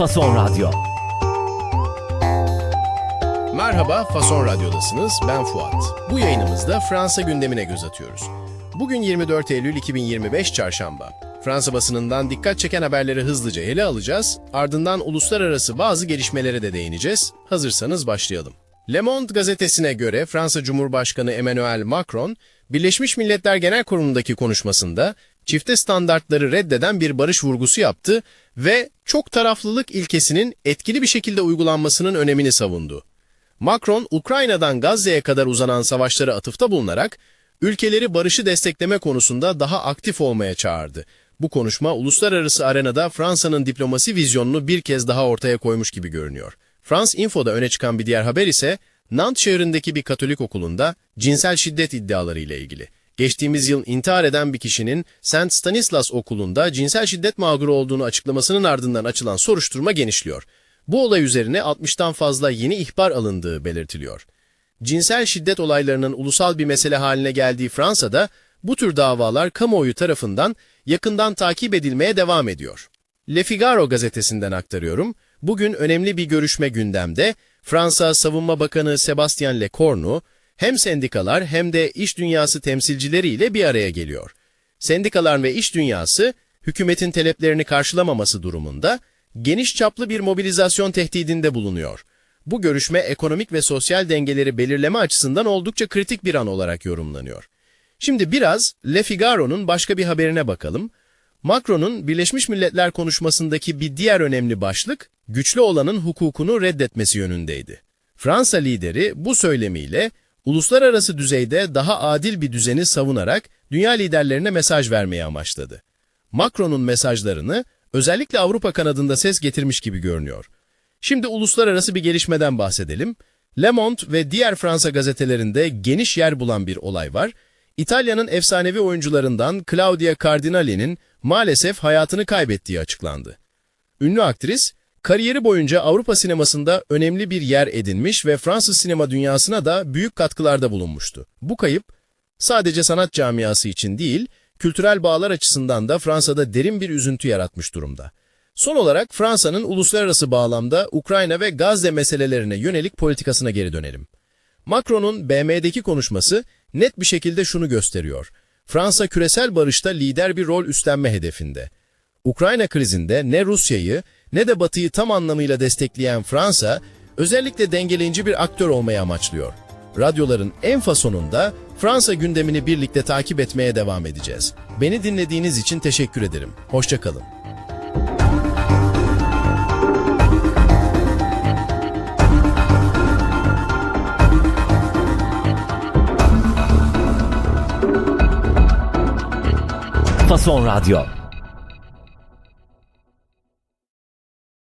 Fason Radyo. Merhaba, Fason Radyo'dasınız. Ben Fuat. Bu yayınımızda Fransa gündemine göz atıyoruz. Bugün 24 Eylül 2025 Çarşamba. Fransa basınından dikkat çeken haberleri hızlıca ele alacağız. Ardından uluslararası bazı gelişmelere de değineceğiz. Hazırsanız başlayalım. Le Monde gazetesine göre Fransa Cumhurbaşkanı Emmanuel Macron, Birleşmiş Milletler Genel Kurulu'ndaki konuşmasında çifte standartları reddeden bir barış vurgusu yaptı ve çok taraflılık ilkesinin etkili bir şekilde uygulanmasının önemini savundu. Macron, Ukrayna'dan Gazze'ye kadar uzanan savaşlara atıfta bulunarak, ülkeleri barışı destekleme konusunda daha aktif olmaya çağırdı. Bu konuşma uluslararası arenada Fransa'nın diplomasi vizyonunu bir kez daha ortaya koymuş gibi görünüyor. France Info'da öne çıkan bir diğer haber ise, Nantes şehrindeki bir Katolik okulunda cinsel şiddet iddiaları ile ilgili. Geçtiğimiz yıl intihar eden bir kişinin St. Stanislas okulunda cinsel şiddet mağduru olduğunu açıklamasının ardından açılan soruşturma genişliyor. Bu olay üzerine 60'tan fazla yeni ihbar alındığı belirtiliyor. Cinsel şiddet olaylarının ulusal bir mesele haline geldiği Fransa'da bu tür davalar kamuoyu tarafından yakından takip edilmeye devam ediyor. Le Figaro gazetesinden aktarıyorum. Bugün önemli bir görüşme gündemde. Fransa Savunma Bakanı Sebastien Lecornu hem sendikalar hem de iş dünyası temsilcileriyle bir araya geliyor. Sendikalar ve iş dünyası hükümetin taleplerini karşılamaması durumunda geniş çaplı bir mobilizasyon tehdidinde bulunuyor. Bu görüşme ekonomik ve sosyal dengeleri belirleme açısından oldukça kritik bir an olarak yorumlanıyor. Şimdi biraz Le Figaro'nun başka bir haberine bakalım. Macron'un Birleşmiş Milletler konuşmasındaki bir diğer önemli başlık, güçlü olanın hukukunu reddetmesi yönündeydi. Fransa lideri bu söylemiyle uluslararası düzeyde daha adil bir düzeni savunarak dünya liderlerine mesaj vermeyi amaçladı. Macron'un mesajlarını özellikle Avrupa kanadında ses getirmiş gibi görünüyor. Şimdi uluslararası bir gelişmeden bahsedelim. Le Monde ve diğer Fransa gazetelerinde geniş yer bulan bir olay var. İtalya'nın efsanevi oyuncularından Claudia Cardinali'nin maalesef hayatını kaybettiği açıklandı. Ünlü aktris, kariyeri boyunca Avrupa sinemasında önemli bir yer edinmiş ve Fransız sinema dünyasına da büyük katkılarda bulunmuştu. Bu kayıp, sadece sanat camiası için değil, kültürel bağlar açısından da Fransa'da derin bir üzüntü yaratmış durumda. Son olarak Fransa'nın uluslararası bağlamda Ukrayna ve Gazze meselelerine yönelik politikasına geri dönelim. Macron'un BM'deki konuşması net bir şekilde şunu gösteriyor. Fransa küresel barışta lider bir rol üstlenme hedefinde. Ukrayna krizinde ne Rusya'yı ne de Batı'yı tam anlamıyla destekleyen Fransa, özellikle dengeleyici bir aktör olmayı amaçlıyor. Radyoların en fasonunda Fransa gündemini birlikte takip etmeye devam edeceğiz. Beni dinlediğiniz için teşekkür ederim. Hoşçakalın. Fason Radyo.